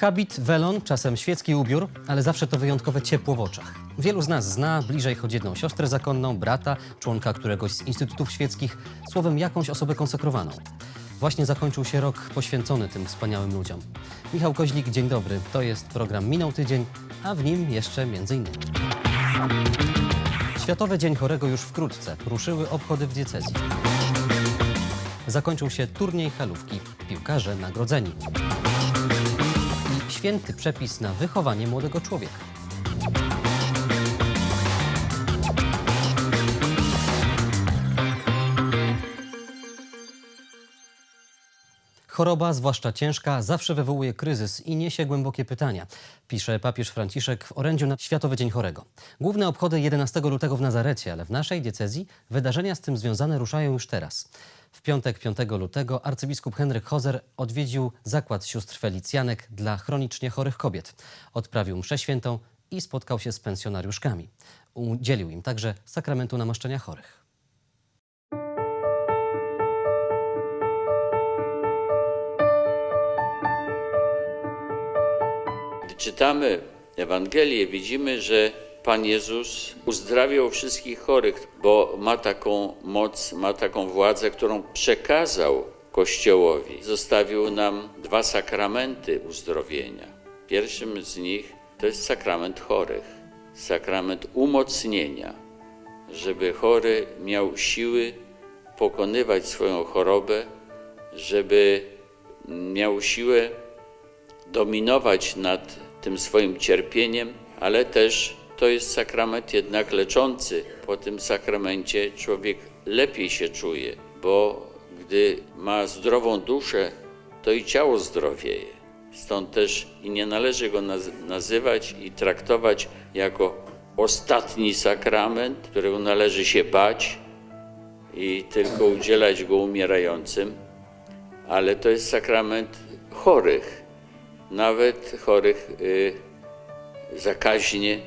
Habit, welon, czasem świecki ubiór, ale zawsze to wyjątkowe ciepło w oczach. Wielu z nas zna bliżej choć jedną siostrę zakonną, brata, członka któregoś z instytutów świeckich, słowem jakąś osobę konsekrowaną. Właśnie zakończył się rok poświęcony tym wspaniałym ludziom. Michał Koźlik, dzień dobry. To jest program Minął Tydzień, a w nim jeszcze innymi. Światowy Dzień Chorego już wkrótce. Ruszyły obchody w diecezji. Zakończył się turniej halówki. Piłkarze nagrodzeni. Święty przepis na wychowanie młodego człowieka. Choroba, zwłaszcza ciężka, zawsze wywołuje kryzys i niesie głębokie pytania, pisze papież Franciszek w orędziu na Światowy Dzień Chorego. Główne obchody 11 lutego w Nazarecie, ale w naszej diecezji wydarzenia z tym związane ruszają już teraz. W piątek 5 lutego arcybiskup Henryk Hozer odwiedził zakład sióstr Felicjanek dla chronicznie chorych kobiet. Odprawił mszę świętą i spotkał się z pensjonariuszkami. Udzielił im także sakramentu namaszczenia chorych. Czytamy Ewangelię, widzimy, że Pan Jezus uzdrawiał wszystkich chorych, bo ma taką moc, ma taką władzę, którą przekazał Kościołowi. Zostawił nam dwa sakramenty uzdrowienia. Pierwszym z nich to jest sakrament chorych, sakrament umocnienia, żeby chory miał siły pokonywać swoją chorobę, żeby miał siłę dominować nad tym swoim cierpieniem, ale też to jest sakrament jednak leczący. Po tym sakramencie człowiek lepiej się czuje, bo gdy ma zdrową duszę, to i ciało zdrowieje. Stąd też i nie należy go naz- nazywać i traktować jako ostatni sakrament, którego należy się bać i tylko udzielać go umierającym, ale to jest sakrament chorych nawet chorych y, zakaźnie,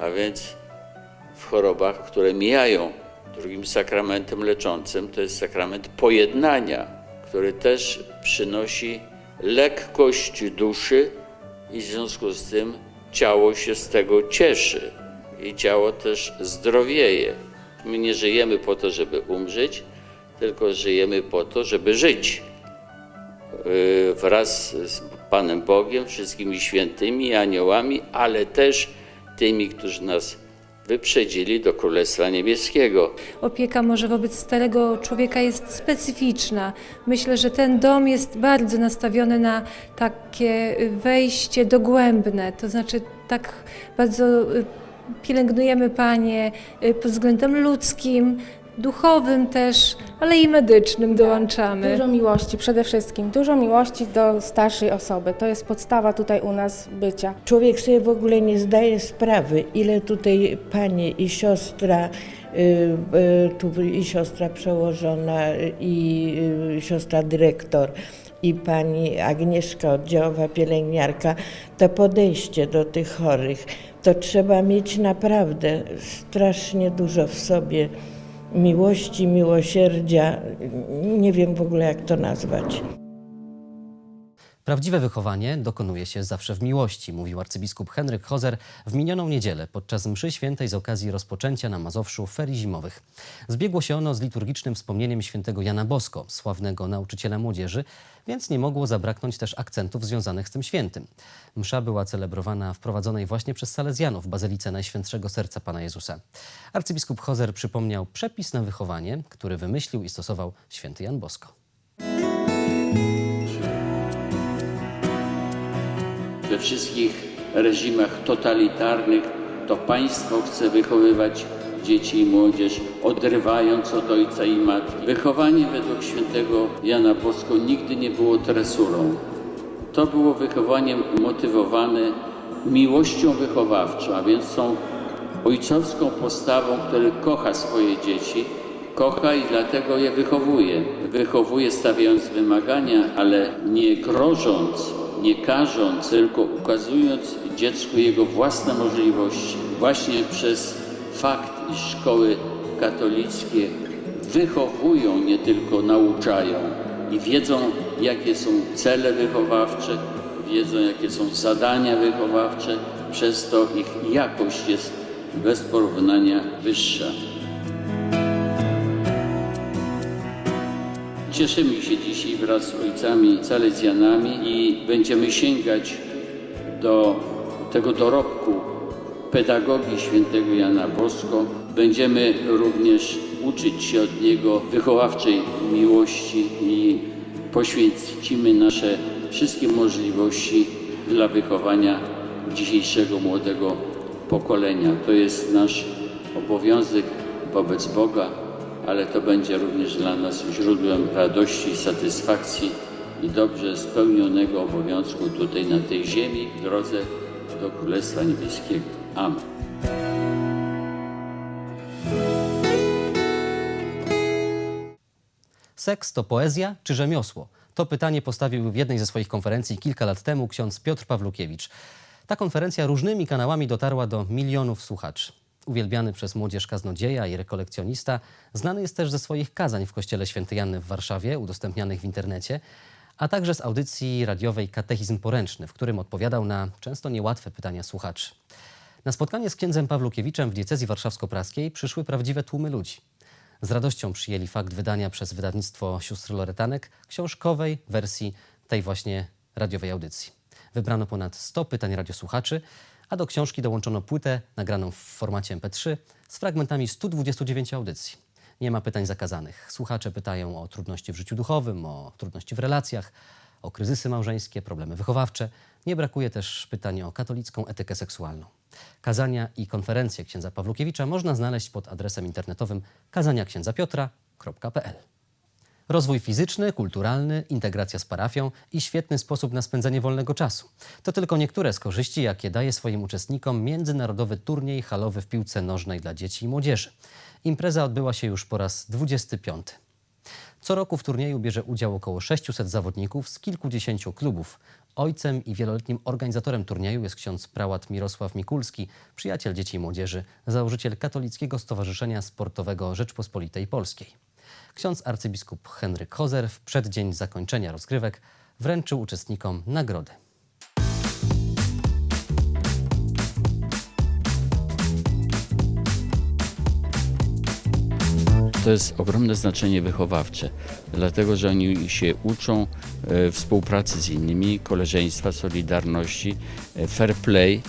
a więc w chorobach, które mijają. Drugim sakramentem leczącym to jest sakrament pojednania, który też przynosi lekkość duszy i w związku z tym ciało się z tego cieszy i ciało też zdrowieje. My nie żyjemy po to, żeby umrzeć, tylko żyjemy po to, żeby żyć y, wraz z Panem Bogiem, wszystkimi świętymi, aniołami, ale też tymi, którzy nas wyprzedzili do Królestwa Niebieskiego. Opieka może wobec starego człowieka jest specyficzna. Myślę, że ten dom jest bardzo nastawiony na takie wejście dogłębne, to znaczy tak bardzo y, pielęgnujemy Panie y, pod względem ludzkim, duchowym też, ale i medycznym dołączamy. Dużo miłości, przede wszystkim dużo miłości do starszej osoby. To jest podstawa tutaj u nas bycia. Człowiek sobie w ogóle nie zdaje sprawy, ile tutaj panie i siostra, y, y, tu i siostra przełożona, i y, siostra dyrektor, i pani Agnieszka, oddziałowa pielęgniarka, to podejście do tych chorych, to trzeba mieć naprawdę strasznie dużo w sobie miłości, miłosierdzia. Nie wiem w ogóle, jak to nazwać. Prawdziwe wychowanie dokonuje się zawsze w miłości, mówił arcybiskup Henryk Hozer w minioną niedzielę podczas mszy świętej z okazji rozpoczęcia na Mazowszu ferii zimowych. Zbiegło się ono z liturgicznym wspomnieniem świętego Jana Bosko, sławnego nauczyciela młodzieży, więc nie mogło zabraknąć też akcentów związanych z tym świętym. Msza była celebrowana w prowadzonej właśnie przez Salezjanów Bazylice Najświętszego Serca Pana Jezusa. Arcybiskup Hozer przypomniał przepis na wychowanie, który wymyślił i stosował święty Jan Bosko. We wszystkich reżimach totalitarnych to państwo chce wychowywać dzieci i młodzież, odrywając od ojca i matki. Wychowanie według świętego Jana Bosko nigdy nie było tresurą. To było wychowaniem motywowane miłością wychowawczą, a więc tą ojcowską postawą, który kocha swoje dzieci, kocha i dlatego je wychowuje. Wychowuje stawiając wymagania, ale nie grożąc, nie karząc, tylko ukazując dziecku jego własne możliwości. Właśnie przez fakt, iż szkoły katolickie wychowują, nie tylko nauczają i wiedzą, jakie są cele wychowawcze, wiedzą, jakie są zadania wychowawcze, przez to ich jakość jest bez porównania wyższa. Cieszymy się dzisiaj wraz z ojcami salezjanami i będziemy sięgać do tego dorobku pedagogii świętego Jana Bosko. Będziemy również uczyć się od niego wychowawczej miłości i poświęcimy nasze wszystkie możliwości dla wychowania dzisiejszego młodego pokolenia. To jest nasz obowiązek wobec Boga, ale to będzie również dla nas źródłem radości, satysfakcji i dobrze spełnionego obowiązku tutaj na tej ziemi w drodze do Królestwa Niebieskiego. Amen. Seks to poezja czy rzemiosło? To pytanie postawił w jednej ze swoich konferencji kilka lat temu ksiądz Piotr Pawlukiewicz. Ta konferencja różnymi kanałami dotarła do milionów słuchaczy. Uwielbiany przez młodzież kaznodzieja i rekolekcjonista, znany jest też ze swoich kazań w kościele Świętej Janny w Warszawie, udostępnianych w internecie, a także z audycji radiowej Katechizm Poręczny, w którym odpowiadał na często niełatwe pytania słuchaczy. Na spotkanie z księdzem Pawlukiewiczem w diecezji warszawsko-praskiej przyszły prawdziwe tłumy ludzi. Z radością przyjęli fakt wydania przez wydawnictwo sióstr Loretanek książkowej wersji tej właśnie radiowej audycji. Wybrano ponad 100 pytań radiosłuchaczy, a do książki dołączono płytę nagraną w formacie MP3 z fragmentami 129 audycji. Nie ma pytań zakazanych. Słuchacze pytają o trudności w życiu duchowym, o trudności w relacjach, o kryzysy małżeńskie, problemy wychowawcze. Nie brakuje też pytań o katolicką etykę seksualną. Kazania i konferencje księdza Pawlukiewicza można znaleźć pod adresem internetowym kazaniaksiędzapiotra.pl. Rozwój fizyczny, kulturalny, integracja z parafią i świetny sposób na spędzenie wolnego czasu. To tylko niektóre z korzyści, jakie daje swoim uczestnikom międzynarodowy turniej halowy w piłce nożnej dla dzieci i młodzieży. Impreza odbyła się już po raz 25. Co roku w turnieju bierze udział około 600 zawodników z kilkudziesięciu klubów. Ojcem i wieloletnim organizatorem turnieju jest ksiądz prałat Mirosław Mikulski, przyjaciel dzieci i młodzieży, założyciel Katolickiego Stowarzyszenia Sportowego Rzeczpospolitej Polskiej. Ksiądz arcybiskup Henryk Hozer w przeddzień zakończenia rozgrywek wręczył uczestnikom nagrody. To jest ogromne znaczenie wychowawcze, dlatego że oni się uczą e, współpracy z innymi, koleżeństwa, solidarności, e, fair play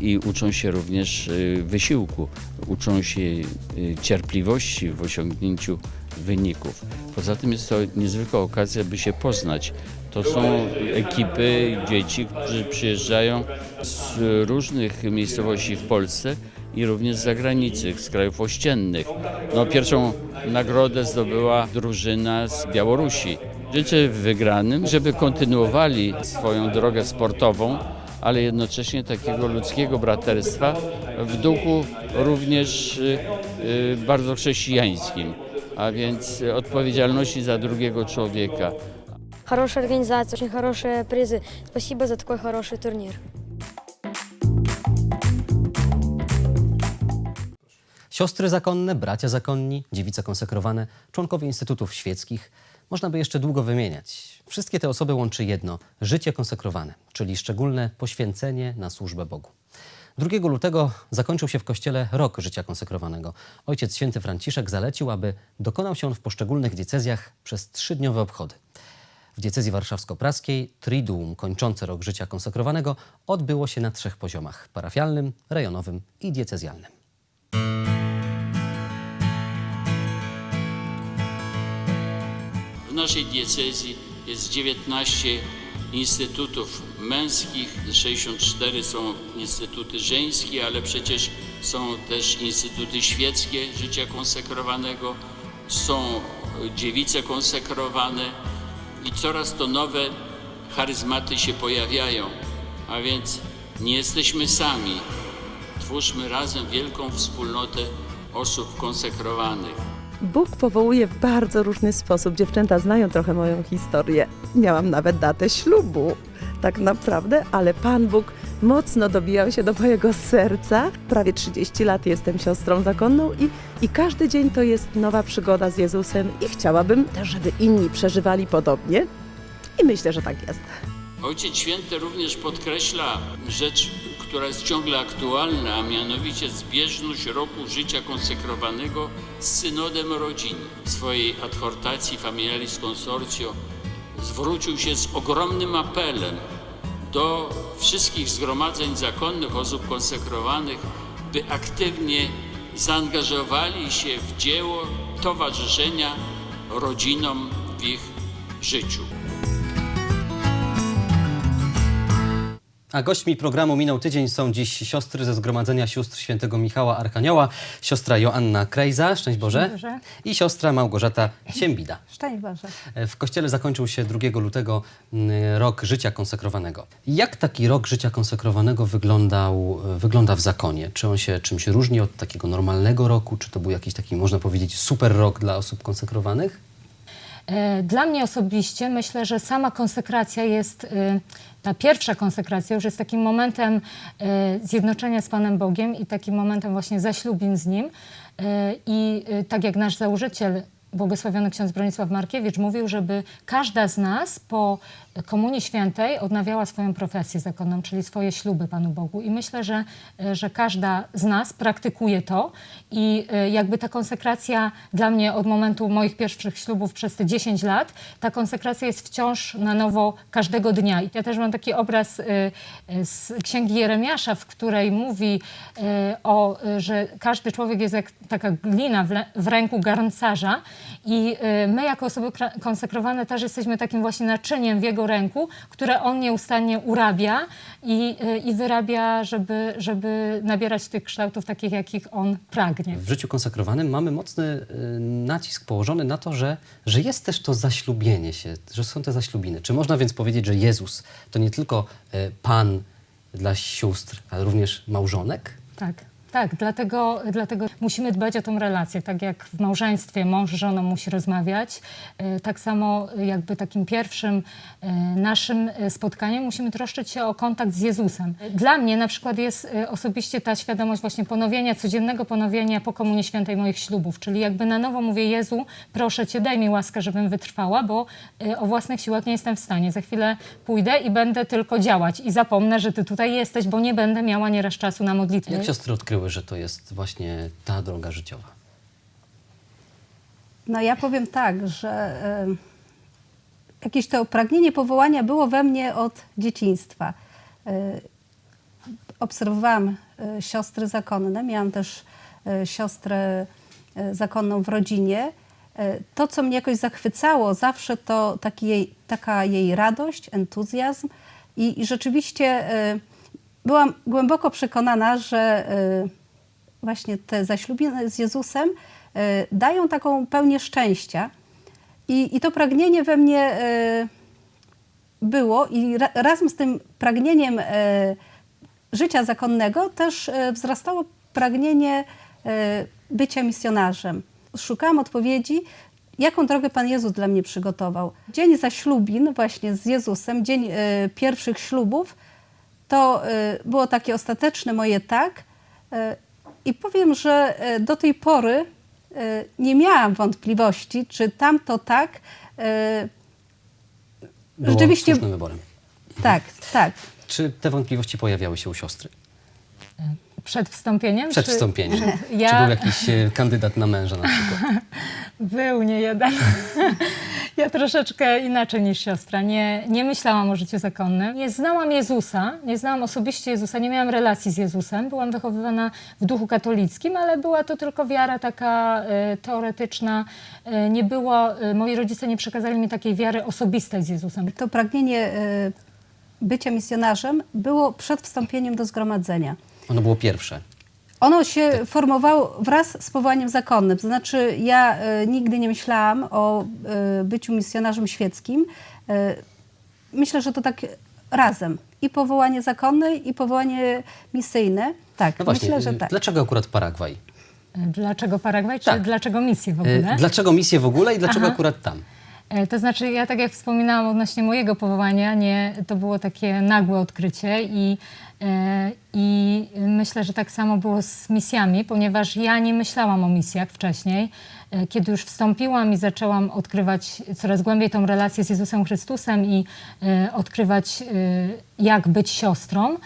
i uczą się również e, wysiłku, uczą się e, cierpliwości w osiągnięciu wyników. Poza tym jest to niezwykła okazja, by się poznać. To są ekipy dzieci, którzy przyjeżdżają z różnych miejscowości w Polsce i również z zagranicy, z krajów ościennych. No, pierwszą nagrodę zdobyła drużyna z Białorusi. Życzę wygranym, żeby kontynuowali swoją drogę sportową, ale jednocześnie takiego ludzkiego braterstwa w duchu również y, y, bardzo chrześcijańskim, a więc odpowiedzialności za drugiego człowieka. Хорошая организация, очень хорошие призы. Спасибо за такой хороший турнир. Siostry zakonne, bracia zakonni, dziewice konsekrowane, członkowie instytutów świeckich. można by jeszcze długo wymieniać. Wszystkie te osoby łączy jedno życie konsekrowane, czyli szczególne poświęcenie na służbę Bogu. 2 lutego zakończył się w kościele rok życia konsekrowanego. Ojciec święty Franciszek zalecił, aby dokonał się on w poszczególnych diecezjach przez trzydniowe obchody. W diecezji warszawsko-praskiej Triduum kończące rok życia konsekrowanego odbyło się na trzech poziomach: parafialnym, rejonowym i diecezjalnym. W naszej diecezji jest 19 instytutów męskich, 64 są instytuty żeńskie, ale przecież są też instytuty świeckie życia konsekrowanego, są dziewice konsekrowane i coraz to nowe charyzmaty się pojawiają. A więc nie jesteśmy sami. Twórzmy razem wielką wspólnotę osób konsekrowanych. Bóg powołuje w bardzo różny sposób. Dziewczęta znają trochę moją historię. Miałam nawet datę ślubu, tak naprawdę, ale Pan Bóg mocno dobijał się do mojego serca. Prawie 30 lat jestem siostrą zakonną i, i każdy dzień to jest nowa przygoda z Jezusem i chciałabym też, żeby inni przeżywali podobnie. I myślę, że tak jest. Ojciec Święty również podkreśla rzecz, która jest ciągle aktualna, a mianowicie zbieżność roku życia konsekrowanego z synodem rodzin. W swojej adhortacji Familiaris Consortio zwrócił się z ogromnym apelem do wszystkich zgromadzeń zakonnych, osób konsekrowanych, by aktywnie zaangażowali się w dzieło towarzyszenia rodzinom w ich życiu. A gośćmi programu Minął Tydzień są dziś siostry ze Zgromadzenia Sióstr Świętego Michała Archanioła, siostra Joanna Krejza, szczęść Boże, Boże. i siostra Małgorzata Siembida. Szczęść Boże. W kościele zakończył się 2 lutego mm, rok życia konsekrowanego. Jak taki rok życia konsekrowanego wyglądał, wygląda w zakonie? Czy on się czymś różni od takiego normalnego roku? Czy to był jakiś taki, można powiedzieć, super rok dla osób konsekrowanych? E, Dla mnie osobiście myślę, że sama konsekracja jest, e, ta pierwsza konsekracja już jest takim momentem e, zjednoczenia z Panem Bogiem i takim momentem właśnie zaślubin z Nim. E, I tak jak nasz założyciel, błogosławiony ksiądz Bronisław Markiewicz mówił, żeby każda z nas po Komunii Świętej odnawiała swoją profesję zakonną, czyli swoje śluby Panu Bogu. I myślę, że, że każda z nas praktykuje to i e, jakby ta konsekracja dla mnie od momentu moich pierwszych ślubów przez te 10 lat, ta konsekracja jest wciąż na nowo każdego dnia. I ja też mam taki obraz e, e, z Księgi Jeremiasza, w której mówi o, że każdy człowiek jest jak taka glina w, w ręku garncarza i e, my jako osoby konsekrowane też jesteśmy takim właśnie naczyniem w jego ręku, które on nieustannie urabia i, e, i wyrabia, żeby, żeby nabierać tych kształtów takich, jakich on pragnie. W życiu konsekrowanym mamy mocny y, nacisk położony na to, że, że jest też to zaślubienie się, że są te zaślubiny. Czy można więc powiedzieć, że Jezus to nie tylko y, Pan dla sióstr, ale również małżonek? Tak. Tak, dlatego, dlatego musimy dbać o tą relację. Tak jak w małżeństwie mąż z żoną musi rozmawiać, e, tak samo jakby takim pierwszym e, naszym e, spotkaniem musimy troszczyć się o kontakt z Jezusem. Dla mnie na przykład jest osobiście ta świadomość właśnie ponowienia, codziennego ponowienia po Komunii Świętej moich ślubów, czyli jakby na nowo mówię Jezu, proszę Cię, daj mi łaskę, żebym wytrwała, bo o własnych siłach nie jestem w stanie. Za chwilę pójdę i będę tylko działać i zapomnę, że Ty tutaj jesteś, bo nie będę miała nieraz czasu na modlitwę. Jak siostry odkryły, że to jest właśnie ta droga życiowa? No ja powiem tak, że e, jakieś to pragnienie powołania było we mnie od dzieciństwa. E, obserwowałam e, siostry zakonne, miałam też siostrę zakonną w rodzinie. To, co mnie jakoś zachwycało zawsze, to taki jej, taka jej radość, entuzjazm i, i rzeczywiście e, byłam głęboko przekonana, że e, właśnie te zaślubiny z Jezusem e, dają taką pełnię szczęścia. I, I to pragnienie we mnie e, było i ra, razem z tym pragnieniem życia zakonnego też wzrastało pragnienie bycia misjonarzem. Szukałam odpowiedzi, jaką drogę Pan Jezus dla mnie przygotował. Dzień zaślubin właśnie z Jezusem, dzień pierwszych ślubów, to e, było takie ostateczne moje tak. E, I powiem, że e, do tej pory nie miałam wątpliwości, czy tamto tak. Było Rzeczywiście- słusznym wyborem. Tak, tak. Czy te wątpliwości pojawiały się u siostry? Przed wstąpieniem? Przed czy- wstąpieniem. Ja- Czy był jakiś e, kandydat na męża na przykład? Był, nie jeden. Ja troszeczkę inaczej niż siostra. Nie, nie myślałam o życiu zakonnym. Nie znałam Jezusa, nie znałam osobiście Jezusa, nie miałam relacji z Jezusem. Byłam wychowywana w duchu katolickim, ale była to tylko wiara taka e, teoretyczna. E, nie było, e, moi rodzice nie przekazali mi takiej wiary osobistej z Jezusem. To pragnienie e, bycia misjonarzem było przed wstąpieniem do zgromadzenia. Ono było pierwsze. Ono się formowało wraz z powołaniem zakonnym. To znaczy, ja e, nigdy nie myślałam o e, byciu misjonarzem świeckim. E, myślę, że to tak razem. I powołanie zakonne, i powołanie misyjne. Tak, No właśnie, myślę, że e, tak. dlaczego akurat Paragwaj? Dlaczego Paragwaj, czy Tak. dlaczego misję w E, ogóle? Dlaczego misję w ogóle i dlaczego Aha. akurat tam? E, To znaczy, ja tak jak wspominałam odnośnie mojego powołania, nie, to było takie nagłe odkrycie i, e, i myślę, że tak samo było z misjami, ponieważ ja nie myślałam o misjach wcześniej. E, Kiedy już wstąpiłam i zaczęłam odkrywać coraz głębiej tą relację z Jezusem Chrystusem i odkrywać, jak być siostrą,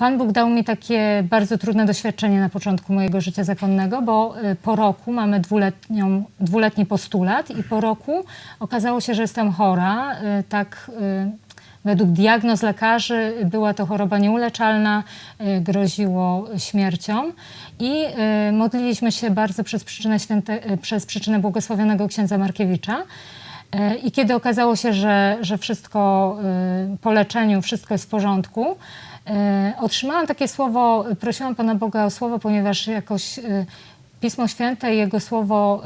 Pan Bóg dał mi takie bardzo trudne doświadczenie na początku mojego życia zakonnego, bo y, po roku mamy dwuletnią, dwuletni postulat i po roku okazało się, że jestem chora. y, Tak y, według diagnoz lekarzy była to choroba nieuleczalna, groziło śmiercią i modliliśmy się bardzo przez przyczynę, święte, przez przyczynę błogosławionego księdza Markiewicza. I kiedy okazało się, że, że wszystko po leczeniu, wszystko jest w porządku, otrzymałam takie słowo, prosiłam Pana Boga o słowo, ponieważ jakoś y, Pismo Święte i Jego słowo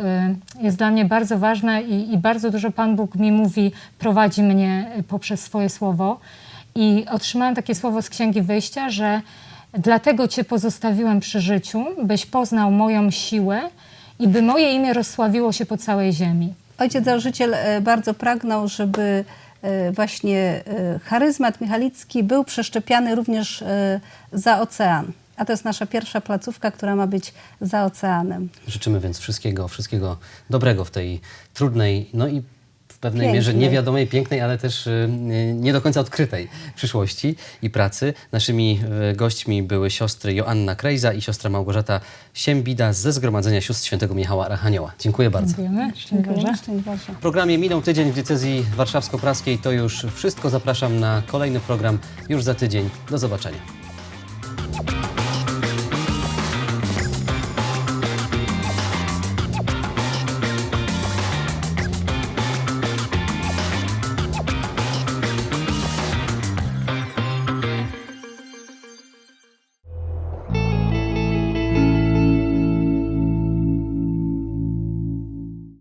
y, jest dla mnie bardzo ważne i, i bardzo dużo Pan Bóg mi mówi, prowadzi mnie poprzez swoje słowo. I otrzymałam takie słowo z Księgi Wyjścia, że dlatego Cię pozostawiłem przy życiu, byś poznał moją siłę i by moje imię rozsławiło się po całej ziemi. Ojciec założyciel e, bardzo pragnął, żeby e, właśnie e, charyzmat michalicki był przeszczepiany również e, za ocean. A to jest nasza pierwsza placówka, która ma być za oceanem. Życzymy więc wszystkiego, wszystkiego dobrego w tej trudnej, no i pewnej Pięknej. mierze niewiadomej, pięknej, ale też y, nie do końca odkrytej przyszłości i pracy. Naszymi y, gośćmi były siostry Joanna Krejza i siostra Małgorzata Siembida ze Zgromadzenia Sióstr Świętego Michała Archanioła. Dziękuję bardzo. Dziękujemy. Szczęść Boże. W programie Minął Tydzień w diecezji warszawsko-praskiej to już wszystko. Zapraszam na kolejny program już za tydzień. Do zobaczenia.